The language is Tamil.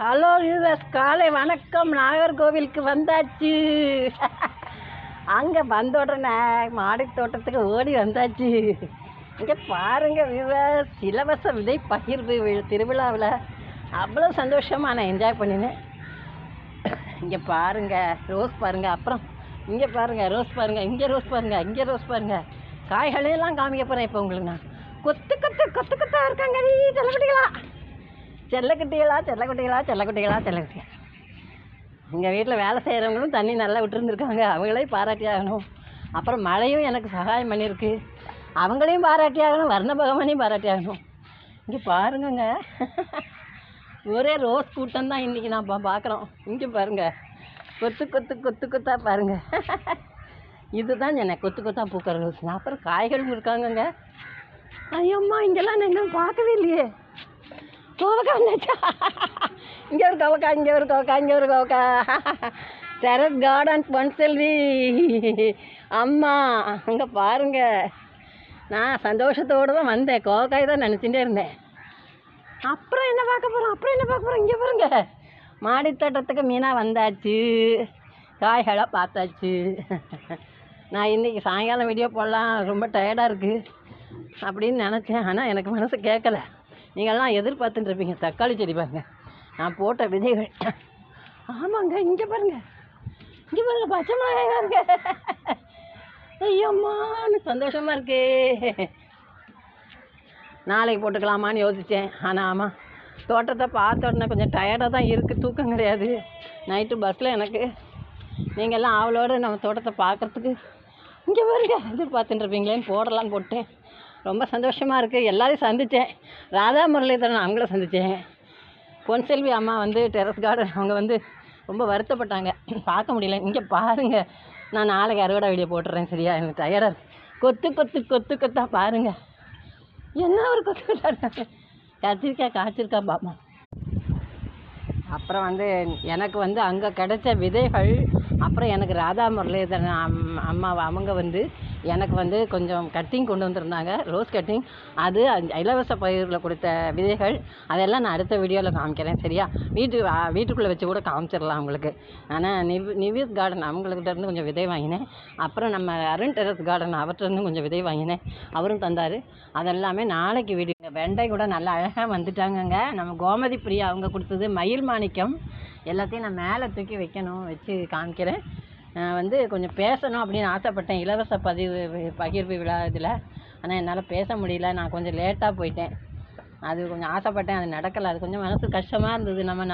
ஹலோ யூஎஸ் காலை வணக்கம். நாகர்கோவிலுக்கு வந்தாச்சு. அங்கே வந்த உடனே மாடி தோட்டத்துக்கு ஓடி வந்தாச்சு. இங்கே பாருங்க வியூவர்ஸ் இலவச விதை பகிர்வு திருவிழாவில் அவ்வளோ சந்தோஷமாக நான் என்ஜாய் பண்ணினேன். இங்கே பாருங்கள் ரோஸ் பாருங்க அப்புறம் இங்கே பாருங்க ரோஸ் பாருங்க இங்கே ரோஸ் பாருங்கள் இங்கே ரோஸ் பாருங்கள் காய்களையெல்லாம் காமிக்க போகிறேன் இப்போ உங்களுக்கு நான். கொத்து கொத்து கொத்து கொத்தாக இருக்காங்க. நீ செல்லக்குட்டிகளா செல்லக்குட்டிகளா செல்லக்குட்டிகளா செல்லக்குட்டிகளா செல்லக்குட்டிகளா எங்கள் வீட்டில் வேலை செய்கிறவங்களும் தண்ணி நல்லா விட்டுருந்துருக்காங்க. அவங்களே பாராட்டி ஆகணும். அப்புறம் மழையும் எனக்கு சகாயம் பண்ணியிருக்கு அவங்களையும் பாராட்டி ஆகணும். வர்ண பகவானையும் பாராட்டி ஆகணும். இங்கே பாருங்கங்க. ஒரே ரோஸ் கூட்டம் தான் இன்றைக்கி நான் பா பார்க்குறோம் இங்கே பாருங்க. கொத்து கொத்து கொத்து கொத்தா பாருங்க. இதுதான் என்ன கொத்து கொத்தா பூக்கிற ரோஸ். அப்புறம் காய்களும் இருக்காங்கங்க. ஐயம்மா இங்கெல்லாம் நான் இன்னும் பார்க்கவே இல்லையே. கோவக்கா வந்தாச்சா இங்கே ஒரு கவக்கா இங்கே ஒரு கவக்கா இங்கே ஒரு கவக்கா. டெரஸ் கார்டன் பொன்செல்வி அம்மா அங்கே பாருங்க. நான் சந்தோஷத்தோடு தான் வந்தேன். கோவக்காய் தான் நினச்சிட்டே இருந்தேன். அப்புறம் என்ன பார்க்க போகிறோம் அப்புறம் என்ன பார்க்க போகிறோம் இங்கே பாருங்க. மாடித்தோட்டத்துக்கு மீனாக வந்தாச்சு. காய்களை பார்த்தாச்சு. நான் இன்றைக்கி சாயங்காலம் வீடியோ போடலாம். ரொம்ப டயர்டாக இருக்குது அப்படின்னு நினச்சேன். ஆனால் எனக்கு மனசு கேட்கல நீங்கள்லாம் எதிர்பார்த்துட்டு இருப்பீங்க தக்காளி செடி பாருங்க. நான் போட்ட விதைகள். ஆமாங்க இங்கே பாருங்க. இங்கே பாருங்க பச்சை மிளகாய் பாருங்க ஐயம்மான்னு சந்தோஷமாக இருக்கே. நாளைக்கு போட்டுக்கலாமான்னு யோசித்தேன் ஆனால் ஆமாம் தோட்டத்தை பார்த்த உடனே கொஞ்சம் டயர்டாக தான் இருக்குது தூக்கம் கிடையாது. நைட்டு பஸ்ஸில் எனக்கு. நீங்கள்லாம் ஆவலோடு நம்ம தோட்டத்தை பார்க்கறதுக்கு இங்கே பாருங்க எதிர்பார்த்துட்டு இருப்பீங்களேன்னு போடலான்னு போட்டேன். ரொம்ப சந்தோஷமாக இருக்குது எல்லாரையும் சந்தித்தேன் ராதா முரளிதரன் அவங்கள சந்தித்தேன் பொன்செல்வி அம்மா வந்து டெரஸ் கார்டன் அவங்க வந்து ரொம்ப வருத்தப்பட்டாங்க. பார்க்க முடியல. இங்கே பாருங்கள் நான் நாளைக்கு அறுவடை வீடியோ போட்டுறேன் சரியா? எனக்கு டயர்டாக இருக்குது கொத்து கொத்து கொத்து கொத்தா பாருங்கள் என்ன ஒரு கொத்து கொத்தாடுறாங்க கத்திரிக்காய் காய்ச்சிருக்கா பாப்பா அப்புறம் வந்து எனக்கு வந்து அங்கே கிடைச்ச விதைகள் அப்புறம் எனக்கு ராதா முரளிதரன் அம் அம்மா அவங்க வந்து எனக்கு வந்து கொஞ்சம் கட்டிங் கொண்டு வந்திருந்தாங்க. ரோஸ் கட்டிங் அது இலவச பயிரில் கொடுத்த விதைகள். அதெல்லாம் நான் அடுத்த வீடியோவில் காமிக்கிறேன். சரியா? வீட்டு வீட்டுக்குள்ளே வச்சு கூட காமிச்சிடலாம் அவங்களுக்கு ஆனால் நிவ் நிவியஸ் கார்டன் அவங்கக்கிட்டேருந்து கொஞ்சம் விதை வாங்கினேன். அப்புறம் நம்ம அருண் டெரஸ் கார்டன் அவர்கிட்ட இருந்து கொஞ்சம் விதை வாங்கினேன். அவரும் தந்தார். அதெல்லாமே நாளைக்கு வீடியோ வெண்டை கூட நல்லா அழகாக வந்துட்டாங்கங்க. நம்ம கோமதி பிரியா அவங்க கொடுத்தது மயில் மாணிக்கம். எல்லாத்தையும் நான் மேலே தூக்கி வைக்கணும் வச்சு காமிக்கிறேன். வந்து கொஞ்சம் பேசணும் அப்படின்னு ஆசைப்பட்டேன். இலவச பதிவு பகிர்வு விழா இதில். ஆனால் என்னால் பேச முடியல. நான் கொஞ்சம் லேட்டாக போயிட்டேன். அது கொஞ்சம் ஆசைப்பட்டேன். அது நடக்கலை. அது கொஞ்சம் மனசு கஷ்டமாக இருந்தது. நம்ம